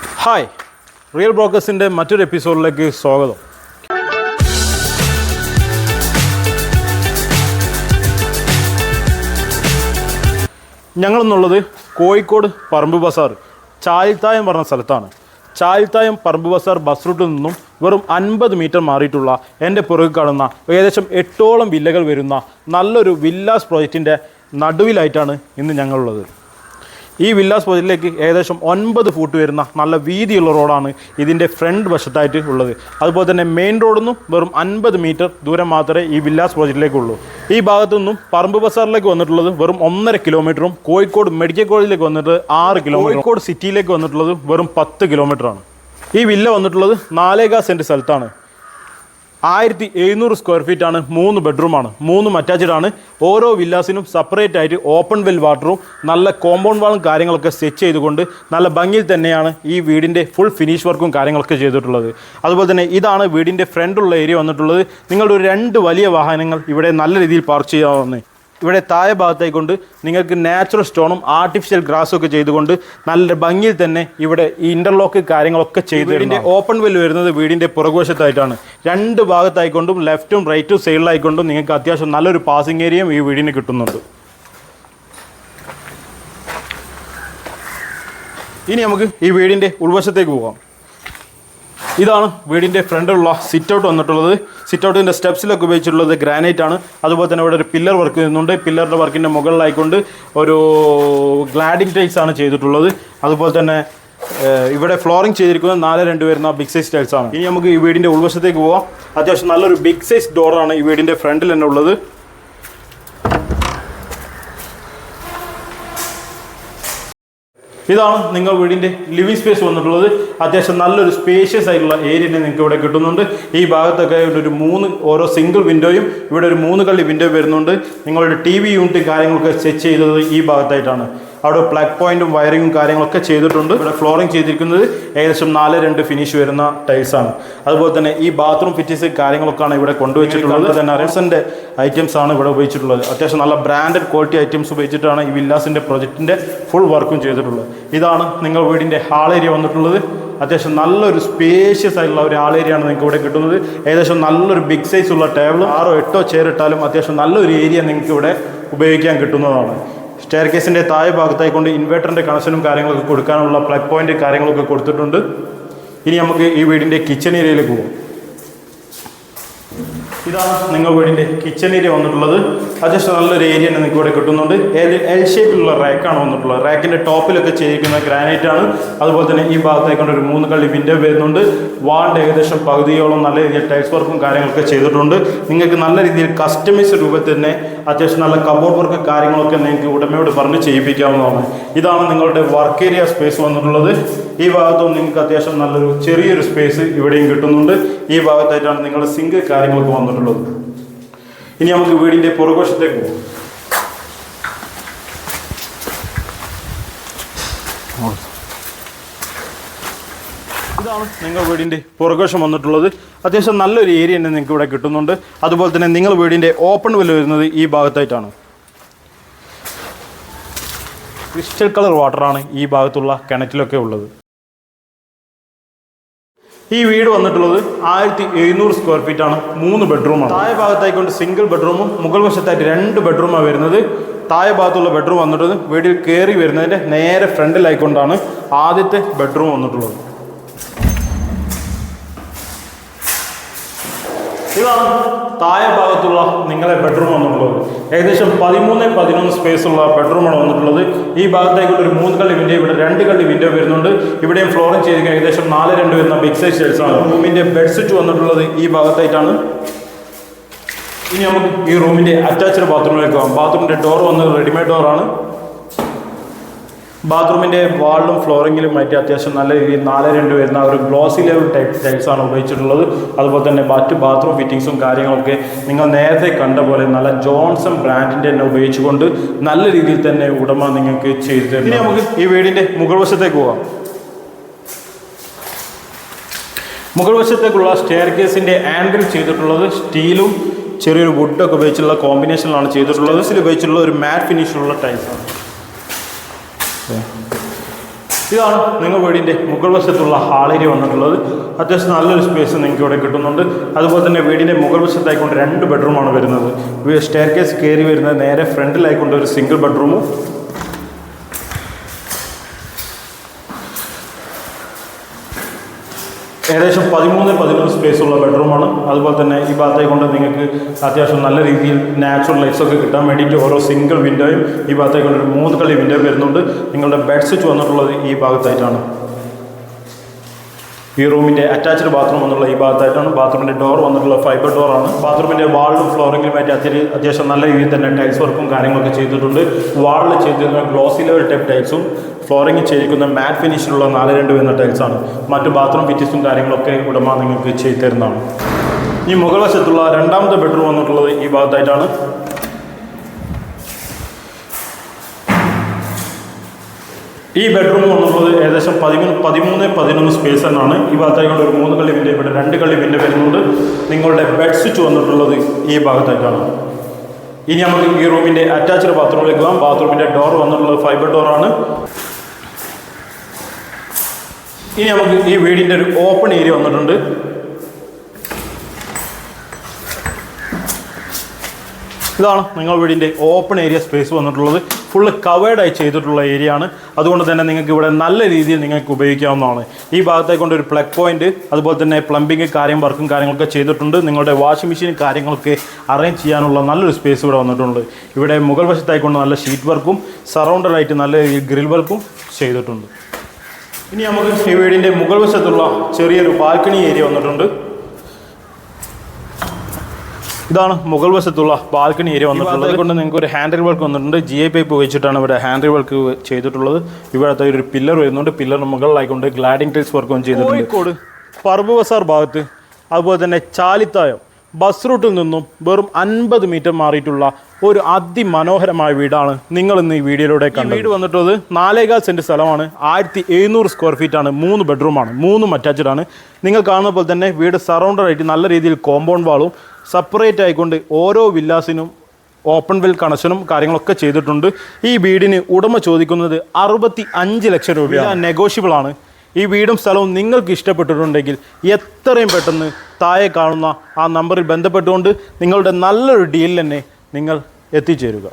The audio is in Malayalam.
ഹായ് റിയൽ ബ്രോക്കേഴ്സിന്റെ മറ്റൊരു എപ്പിസോഡിലേക്ക് സ്വാഗതം. ഞങ്ങളെന്നുള്ളത് കോഴിക്കോട് പറമ്പ് ബസാർ ചായത്തായം പറഞ്ഞ സ്ഥലത്താണ്. ചായത്തായം പറമ്പ് ബസാർ ബസ് റൂട്ടിൽ നിന്നും വെറും അൻപത് മീറ്റർ മാറിയിട്ടുള്ള എന്റെ പുറകെ കാണുന്ന ഏകദേശം എട്ടോളം വില്ലകൾ വരുന്ന നല്ലൊരു വില്ലാസ് പ്രോജക്റ്റിന്റെ നടുവിലായിട്ടാണ് ഇന്ന് ഞങ്ങളുള്ളത്. ഈ വില്ലാസ് പ്രോജക്റ്റിലേക്ക് ഏകദേശം ഒൻപത് ഫൂട്ട് വരുന്ന നല്ല വീതിയുള്ള റോഡാണ് ഇതിന്റെ ഫ്രണ്ട് വശത്തായിട്ട് ഉള്ളത്. അതുപോലെ തന്നെ മെയിൻ റോഡിൽ നിന്നും വെറും അൻപത് മീറ്റർ ദൂരം മാത്രമേ ഈ വില്ലാസ് പ്രോജക്റ്റിലേക്കുള്ളൂ ഈ ഭാഗത്തു നിന്നും പറമ്പ് ബസാറിലേക്ക് വന്നിട്ടുള്ളത് വെറും ഒന്നര കിലോമീറ്ററും കോഴിക്കോട് മെഡിക്കൽ കോളേജിലേക്ക് വന്നിട്ട് ആറ് കിലോമീറ്റർ കോഴിക്കോട് സിറ്റിയിലേക്ക് വന്നിട്ടുള്ളത് വെറും പത്ത് കിലോമീറ്ററാണ് ഈ വില്ല വന്നിട്ടുള്ളത് നാലേകാ സെന്റ് സ്ഥലത്താണ്. ആയിരത്തി എഴുന്നൂറ് സ്ക്വയർ ഫീറ്റ് ആണ് മൂന്ന് ബെഡ്റൂമാണ് മൂന്നും അറ്റാച്ച്ഡ് ആണ്. ഓരോ വില്ലാസിനും സെപ്പറേറ്റ് ആയിട്ട് ഓപ്പൺ വെൽ വാട്ടറും നല്ല കോമ്പൗണ്ട് വാളും കാര്യങ്ങളൊക്കെ സെറ്റ് ചെയ്തുകൊണ്ട് നല്ല ഭംഗിയിൽ തന്നെയാണ് ഈ വീടിന്റെ ഫുൾ ഫിനിഷ് വർക്കും കാര്യങ്ങളൊക്കെ ചെയ്തിട്ടുള്ളത്. അതുപോലെ തന്നെ ഇതാണ് വീടിന്റെ ഫ്രണ്ടുള്ള ഏരിയ വന്നിട്ടുള്ളത്. നിങ്ങളുടെ ഒരു രണ്ട് വലിയ വാഹനങ്ങൾ ഇവിടെ നല്ല രീതിയിൽ പാർക്ക് ചെയ്യാവുന്നത് ഇവിടെ താഴെ ഭാഗത്തേക്ക് കൊണ്ട് നിങ്ങൾക്ക് നാച്ചുറൽ സ്റ്റോണും ആർട്ടിഫിഷ്യൽ ഗ്രാസും ഒക്കെ ചെയ്തുകൊണ്ട് നല്ല ഭംഗിയിൽ തന്നെ ഇവിടെ ഈ ഇന്റർലോക്ക് കാര്യങ്ങളൊക്കെ ചെയ്ത് വീടിന്റെ ഓപ്പൺ വെൽ വരുന്നത് വീടിന്റെ പുറകുവശത്തായിട്ടാണ്. രണ്ട് ഭാഗത്തായിക്കൊണ്ടും ലെഫ്റ്റും റൈറ്റും സൈഡിലായിക്കൊണ്ടും നിങ്ങൾക്ക് അത്യാവശ്യം നല്ലൊരു പാസിംഗ് ഏരിയയും ഈ വീടിന് കിട്ടുന്നുണ്ട്. ഇനി നമുക്ക് ഈ വീടിന്റെ ഉൾവശത്തേക്ക് പോകാം. ഇതാണ് വീടിന്റെ ഫ്രണ്ടിലുള്ള സിറ്റ് ഔട്ട് വന്നിട്ടുള്ളത്. സിറ്റ് ഔട്ടിന്റെ സ്റ്റെപ്സിലൊക്കെ ഉപയോഗിച്ചിട്ടുള്ളത് ഗ്രാനൈറ്റ് ആണ്. അതുപോലെ തന്നെ ഇവിടെ ഒരു പില്ലർ വർക്ക് ചെയ്യുന്നുണ്ട്. പില്ലറിന്റെ വർക്കിന്റെ മുകളിലായിക്കൊണ്ട് ഒരു ഗ്ലാഡിംഗ് ടൈൽസ് ആണ് ചെയ്തിട്ടുള്ളത്. അതുപോലെ തന്നെ ഇവിടെ ഫ്ലോറിംഗ് ചെയ്തിരിക്കുന്നത് നാല് രണ്ട് വരുന്ന ബിഗ് സൈസ് ടൈൽസ് ആണ്. ഇനി നമുക്ക് ഈ വീടിന്റെ ഉൾവശത്തേക്ക് പോവാം. അത്യാവശ്യം നല്ലൊരു ബിഗ് സൈസ് ഡോറാണ് ഈ വീടിന്റെ ഫ്രണ്ടിൽ തന്നെ ഉള്ളത്. ഇതാണ് നിങ്ങൾ വീടിന്റെ ലിവിങ് സ്പേസ് വന്നിട്ടുള്ളത്. അത്യാവശ്യം നല്ലൊരു സ്പേഷ്യസ് ആയിട്ടുള്ള ഏരിയ നിങ്ങൾക്ക് ഇവിടെ കിട്ടുന്നുണ്ട്. ഈ ഭാഗത്തൊക്കെ ഒരു മൂന്ന് ഓരോ സിംഗിൾ വിൻഡോയും ഇവിടെ ഒരു മൂന്ന് കള്ളി വിൻഡോ വരുന്നുണ്ട്. നിങ്ങളുടെ ടി വി യൂണിറ്റ് കാര്യങ്ങളൊക്കെ സെറ്റ് ചെയ്തത് ഈ ഭാഗത്തായിട്ടാണ്. അവിടെ പ്ലഗ് പോയിന്റും വയറിങ്ങും കാര്യങ്ങളൊക്കെ ചെയ്തിട്ടുണ്ട്. ഇവിടെ ഫ്ലോറിംഗ് ചെയ്തിരിക്കുന്നത് ഏകദേശം നാല് രണ്ട് ഫിനിഷ് വരുന്ന ടൈൽസ് ആണ്. അതുപോലെ തന്നെ ഈ ബാത്റൂം കാര്യങ്ങളൊക്കെ ആണ് ഇവിടെ കൊണ്ടുവച്ചിട്ടുള്ളത്. തന്നെ അറേസന്റെ ഐറ്റംസ് ആണ് ഇവിടെ ഉപയോഗിച്ചിട്ടുള്ളത്. അത്യാവശ്യം നല്ല ബ്രാൻഡഡ് ക്വാളിറ്റി ഐറ്റംസ് ഉപയോഗിച്ചിട്ടാണ് ഈ വില്ലാസിന്റെ പ്രൊജക്റ്റിന്റെ ഫുൾ വർക്കും ചെയ്തിട്ടുള്ളത്. ഇതാണ് നിങ്ങൾ വീടിന്റെ ഹാൾ ഏരിയ വന്നിട്ടുള്ളത്. അത്യാവശ്യം നല്ലൊരു സ്പേഷ്യസ് ആയിട്ടുള്ള ഒരു ആളേരിയാണ് നിങ്ങൾക്ക് ഇവിടെ കിട്ടുന്നത്. ഏകദേശം നല്ലൊരു ബിഗ് സൈസ് ഉള്ള ടേബിൾ ആറോ എട്ടോ ചെയർ ഇട്ടാലും അത്യാവശ്യം നല്ലൊരു ഏരിയ നിങ്ങൾക്ക് ഇവിടെ ഉപയോഗിക്കാൻ കിട്ടുന്നതാണ്. സ്റ്റെയർ കേസിന്റെ താഴെ ഭാഗത്തായി കൊണ്ട് ഇൻവേർട്ടറിന്റെ കണക്ഷനും കാര്യങ്ങളൊക്കെ കൊടുക്കാനുള്ള പ്ലഗ് പോയിന്റ് കാര്യങ്ങളൊക്കെ കൊടുത്തിട്ടുണ്ട്. ഇനി നമുക്ക് ഈ വീടിന്റെ കിച്ചൺ ഏരിയയിലേക്ക് പോകും. ഇതാണ് നിങ്ങളുടെ വീടിന്റെ കിച്ചൺ ഏരിയ വന്നിട്ടുള്ളത്. അത്യാവശ്യം നല്ലൊരു ഏരിയ തന്നെ നിങ്ങൾക്ക് ഇവിടെ കിട്ടുന്നുണ്ട്. എൽ എൽ ഷേപ്പിലുള്ള റാക്കാണ് വന്നിട്ടുള്ളത്. റാക്കിന്റെ ടോപ്പിലൊക്കെ ചെയ്തിരിക്കുന്ന ഗ്രാനൈറ്റ് ആണ്. അതുപോലെ തന്നെ ഈ ഭാഗത്തേക്കൊണ്ട് ഒരു മൂന്ന് കള്ളി വിൻഡോ വരുന്നുണ്ട്. വാളിന്റെ ഏകദേശം പകുതിയോളം നല്ല രീതിയിൽ ടൈൽസ് വർക്കും കാര്യങ്ങളൊക്കെ ചെയ്തിട്ടുണ്ട്. നിങ്ങൾക്ക് നല്ല രീതിയിൽ കസ്റ്റമൈസ് രൂപത്തിൽ തന്നെ അത്യാവശ്യം നല്ല കബോർഡ് വർക്ക് കാര്യങ്ങളൊക്കെ നിങ്ങൾക്ക് ഉടമയോട് പറഞ്ഞ് ചെയ്യിപ്പിക്കാവുന്നതാണ്. ഇതാണ് നിങ്ങളുടെ വർക്ക് ഏരിയ സ്പേസ് വന്നിട്ടുള്ളത്. ഈ ഭാഗത്തും നിങ്ങൾക്ക് അത്യാവശ്യം നല്ലൊരു ചെറിയൊരു സ്പേസ് ഇവിടെയും കിട്ടുന്നുണ്ട്. ഈ ഭാഗത്തായിട്ടാണ് നിങ്ങളുടെ സിങ്ക് കാര്യങ്ങളൊക്കെ വന്നിട്ടുള്ളത്. ഇനി നമുക്ക് വീടിന്റെ പുറകോശത്തേക്ക് പോകും ഇതാണ് നിങ്ങൾ വീടിന്റെ പുറകോശം വന്നിട്ടുള്ളത്. അത്യാവശ്യം നല്ലൊരു ഏരിയ തന്നെ നിങ്ങൾക്ക് ഇവിടെ കിട്ടുന്നുണ്ട്. അതുപോലെ തന്നെ നിങ്ങൾ വീടിന്റെ ഓപ്പൺ വില വരുന്നത് ഈ ഭാഗത്തായിട്ടാണ്. ക്രിസ്റ്റൽ കളർ വാട്ടറാണ് ഈ ഭാഗത്തുള്ള കിണറ്റിലൊക്കെ ഉള്ളത്. ഈ വീട് വന്നിട്ടുള്ളത് ആയിരത്തി എഴുന്നൂറ് സ്ക്വയർ ഫീറ്റ് ആണ്. മൂന്ന് ബെഡ്റൂമാണ് താഴെ ഭാഗത്തായിക്കൊണ്ട് സിംഗിൾ ബെഡ്റൂമും മുകൾ വശത്തായിട്ട് രണ്ട് ബെഡ്റൂമാണ് വരുന്നത്. താഴെ ഭാഗത്തുള്ള ബെഡ്റൂം വന്നിട്ടുള്ളത് വീട്ടിൽ കയറി വരുന്നതിന്റെ നേരെ ഫ്രണ്ടിലായിക്കൊണ്ടാണ് ആദ്യത്തെ ബെഡ്റൂം വന്നിട്ടുള്ളത്. താഴെ ഭാഗത്തുള്ള നിങ്ങളെ ബെഡ്റൂം വന്നിട്ടുള്ളത്. ഏകദേശം പതിമൂന്ന് പതിനൊന്ന് സ്പേസ് ഉള്ള ബെഡ്റൂമാണ് വന്നിട്ടുള്ളത്. ഈ ഭാഗത്തേക്കുള്ള ഒരു മൂന്ന് കള്ളി വിൻഡോ ഇവിടെ രണ്ട് കള്ളി വിൻഡോ വരുന്നുണ്ട്. ഇവിടെയും ഫ്ലോറിംഗ് ചെയ്ത് ഏകദേശം നാല് രണ്ട് വരുന്ന ബിഗ് സൈസ് ഷെൽസ് ആണ്. റൂമിന്റെ ബെഡ് സ്വിച്ച് വന്നിട്ടുള്ളത് ഈ ഭാഗത്തായിട്ടാണ്. ഇനി നമുക്ക് ഈ റൂമിന്റെ അറ്റാച്ച്ഡ് ബാത്റൂമിലേക്ക് പോകാം. ബാത്റൂമിന്റെ ഡോർ വന്നത് റെഡിമെയ്ഡ് ഡോറാണ് ബാത്റൂമിന്റെ വാളിലും ഫ്ലോറിങ്ങിലും മറ്റ് അത്യാവശ്യം നല്ല രീതിയിൽ നാല് രണ്ട് വരുന്ന ഒരു ഗ്ലോസി ലെവൽ ടൈപ്പ് ടൈൽസാണ് ഉപയോഗിച്ചിട്ടുള്ളത്. അതുപോലെ തന്നെ മറ്റ് ബാത്റൂം ഫിറ്റിങ്സും കാര്യങ്ങളൊക്കെ നിങ്ങൾ നേരത്തെ കണ്ട പോലെ നല്ല ജോൺസൺ ബ്രാൻഡിന്റെ തന്നെ ഉപയോഗിച്ചുകൊണ്ട് നല്ല രീതിയിൽ തന്നെ ഉടമ നിങ്ങൾക്ക് ചെയ്തു തരും ഇനി നമുക്ക് ഈ വീടിന്റെ മുകൾ വശത്തേക്ക് പോകാം മുകൾ വശത്തേക്കുള്ള സ്റ്റെയർ കേസിന്റെ ചെയ്തിട്ടുള്ളത് സ്റ്റീലും ചെറിയൊരു വുഡൊക്കെ ഉപയോഗിച്ചുള്ള കോമ്പിനേഷനിലാണ് ചെയ്തിട്ടുള്ളത്. ഇതിൽ ഉപയോഗിച്ചിട്ടുള്ള ഒരു മാറ്റ് ഫിനിഷിലുള്ള ടൈൽസാണ് ഇതാണ് നിങ്ങൾ വീടിന്റെ മുകൾ വശത്തുള്ള ഹാളേരി വന്നിട്ടുള്ളത്. അത്യാവശ്യം നല്ലൊരു സ്പേസ് നിങ്ങൾക്ക് ഇവിടെ കിട്ടുന്നുണ്ട്. അതുപോലെ തന്നെ വീടിന്റെ മുകൾ വശത്തായിക്കൊണ്ട് രണ്ട് ബെഡ്റൂമാണ് വരുന്നത്. സ്റ്റെയർ കേസ് കയറി വരുന്നത് നേരെ ഫ്രണ്ടിലായിക്കൊണ്ട് ഒരു സിംഗിൾ ബെഡ്റൂമും ഏകദേശം പതിമൂന്ന് പതിനൊന്ന് സ്പേസ് ഉള്ള ബെഡ്റൂമാണ് അതുപോലെ തന്നെ ഈ ഭാഗത്തേക്ക് കൊണ്ട് നിങ്ങൾക്ക് അത്യാവശ്യം നല്ല രീതിയിൽ നാച്ചുറൽ ലൈറ്റ്സ് ഒക്കെ കിട്ടാൻ വേണ്ടിയിട്ട് ഓരോ സിംഗിൾ വിൻഡോയും ഈ ഭാഗത്തേക്ക് ഒരു മൂന്ന് കളി വിൻഡോ വരുന്നുണ്ട്. നിങ്ങളുടെ ബെഡ് സെറ്റ് വന്നിട്ടുള്ളത് ഈ ഭാഗത്തായിട്ടാണ്. ഈ റൂമിന്റെ അറ്റാച്ച്ഡ് ബാത്റൂം എന്നുള്ള ഈ ഭാഗത്തായിട്ടാണ്. ബാത്റൂമിന്റെ ഡോർ വന്നിട്ടുള്ള ഫൈബർ ഡോറാണ് ബാത്റൂമിന്റെ വാളിലും ഫ്ലോറിംഗിലുമായിട്ട് അത്യാവശ്യം അത്യാവശ്യം നല്ല രീതിയിൽ തന്നെ ടൈൽസ് വർക്കും കാര്യങ്ങളൊക്കെ ചെയ്തിട്ടുണ്ട്. വാളിൽ ചെയ്തിരുന്ന ഗ്ലോസി ലെവൽ ടൈപ്പ് ടൈൽസും ഫ്ലോറിംഗ് ചെയ്തിരിക്കുന്ന മാറ്റ് ഫിനിഷിലുള്ള നാല് രണ്ട് വരുന്ന ടൈൽസാണ് മറ്റ് ബാത്റൂം ഫിറ്റിസും കാര്യങ്ങളൊക്കെ ഉടമ നിങ്ങൾക്ക് ചെയ്തു തരുന്നതാണ്. ഈ മുകൾ വശത്തുള്ള രണ്ടാമത്തെ ബെഡ്റൂം വന്നിട്ടുള്ളത് ഈ ഭാഗത്തായിട്ടാണ്. ഈ ബെഡ്റൂം എന്നുള്ളത് ഏകദേശം പതിമൂന്ന് പതിമൂന്ന് പതിനൊന്ന് സ്പേസ് തന്നെയാണ്. ഈ ഭാഗത്തായിക്കൊണ്ട് ഒരു മൂന്ന് കള്ളി പിന്നെ ഇവിടെ രണ്ട് കള്ളി പിന്നെ വരുന്നുണ്ട്. നിങ്ങളുടെ ബെഡ് സ്വിച്ച് വന്നിട്ടുള്ളത് ഈ ഭാഗത്തായിട്ടാണ്. ഇനി നമുക്ക് ഈ റൂമിന്റെ അറ്റാച്ച്ഡ് ബാത്റൂമിലേക്ക് പോകാം. ബാത്റൂമിന്റെ ഡോർ വന്നിട്ടുള്ളത് ഫൈബർ ഡോറാണ് ഇനി നമുക്ക് ഈ വീടിന്റെ ഒരു ഓപ്പൺ ഏരിയ വന്നിട്ടുണ്ട്. ഇതാണ് നിങ്ങൾ വീടിന്റെ ഓപ്പൺ ഏരിയ സ്പേസ് വന്നിട്ടുള്ളത്. ഫുള്ള് കവേർഡായി ചെയ്തിട്ടുള്ള ഏരിയ ആണ്. അതുകൊണ്ട് തന്നെ നിങ്ങൾക്ക് ഇവിടെ നല്ല രീതിയിൽ നിങ്ങൾക്ക് ഉപയോഗിക്കാവുന്നതാണ്. ഈ ഭാഗത്തേക്ക് കൊണ്ട് ഒരു പ്ലഗ് പോയിന്റ് അതുപോലെ തന്നെ പ്ലംബിങ് കാര്യം വർക്കും കാര്യങ്ങളൊക്കെ ചെയ്തിട്ടുണ്ട്. നിങ്ങളുടെ വാഷിംഗ് മെഷീൻ കാര്യങ്ങളൊക്കെ അറേഞ്ച് ചെയ്യാനുള്ള നല്ലൊരു സ്പേസ് ഇവിടെ വന്നിട്ടുണ്ട്. ഇവിടെ മുകൾ വശത്തായിക്കൊണ്ട് നല്ല ഷീറ്റ് വർക്കും സറൗണ്ടഡ് ആയിട്ട് നല്ല രീതിയിൽ ഗ്രിൽ വർക്കും ചെയ്തിട്ടുണ്ട്. ഇനി നമുക്ക് ഈ വീടിന്റെ മുകൾ വശത്തുള്ള ചെറിയൊരു ബാൽക്കണി ഏരിയ വന്നിട്ടുണ്ട്. ഇതാണ് മുകൾ വശത്തുള്ള ബാൽക്കണി ഏരിയ വന്നിട്ടുള്ളത്. കൊണ്ട് നിങ്ങൾക്ക് ഒരു ഹാൻഡിൽ വർക്ക് വന്നിട്ടുണ്ട്. ജി ഐ പൈപ്പ് വെച്ചിട്ടാണ് ഇവിടെ ഹാൻഡിൽ വർക്ക് ചെയ്തിട്ടുള്ളത്. ഇവിടുത്തെ ഒരു പില്ലർ വരുന്നുണ്ട്. പില്ലറിന് മുകളിലായിക്കൊണ്ട് ഗ്ലാഡിംഗ് ടൈൽസ് വർക്കും ചെയ്തിട്ടുണ്ട്. പറമ്പ് ബസാർ ഭാഗത്ത് അതുപോലെ തന്നെ ചാലിത്തായം. ബസ് റൂട്ടിൽ നിന്നും വെറും അൻപത് മീറ്റർ മാറിയിട്ടുള്ള ഒരു അതിമനോഹരമായ വീടാണ് നിങ്ങൾ ഇന്ന് ഈ വീഡിയോയിലൂടെ കണ്ടത്. വീട് വന്നിട്ടുള്ളത് നാലേകാൽ സെന്റ് സ്ഥലമാണ്. ആയിരത്തി എഴുന്നൂറ് സ്ക്വയർ ഫീറ്റ് ആണ്. മൂന്ന് ബെഡ്റൂമാണ് മൂന്നും അറ്റാച്ച്ഡ് ആണ്. നിങ്ങൾ കാണുന്ന പോലെ തന്നെ വീട് സറൗണ്ടർ ആയിട്ട് നല്ല രീതിയിൽ കോമ്പൗണ്ട് വാളും സെപ്പറേറ്റ് ആയിക്കൊണ്ട് ഓരോ വില്ലാസിനും ഓപ്പൺ വെൽ കണക്ഷനും കാര്യങ്ങളൊക്കെ ചെയ്തിട്ടുണ്ട്. ഈ വീടിന് ഉടമ ചോദിക്കുന്നത് അറുപത്തി അഞ്ച് ലക്ഷം രൂപയാണ്. നെഗോഷ്യബിൾ ആണ്. ഈ വീടും സ്ഥലവും നിങ്ങൾക്ക് ഇഷ്ടപ്പെട്ടിട്ടുണ്ടെങ്കിൽ എത്രയും പെട്ടെന്ന് താഴെ കാണുന്ന ആ നമ്പറിൽ ബന്ധപ്പെട്ടുകൊണ്ട് നിങ്ങളുടെ നല്ലൊരു ഡീൽ തന്നെ നിങ്ങൾ എത്തിച്ചേരുക.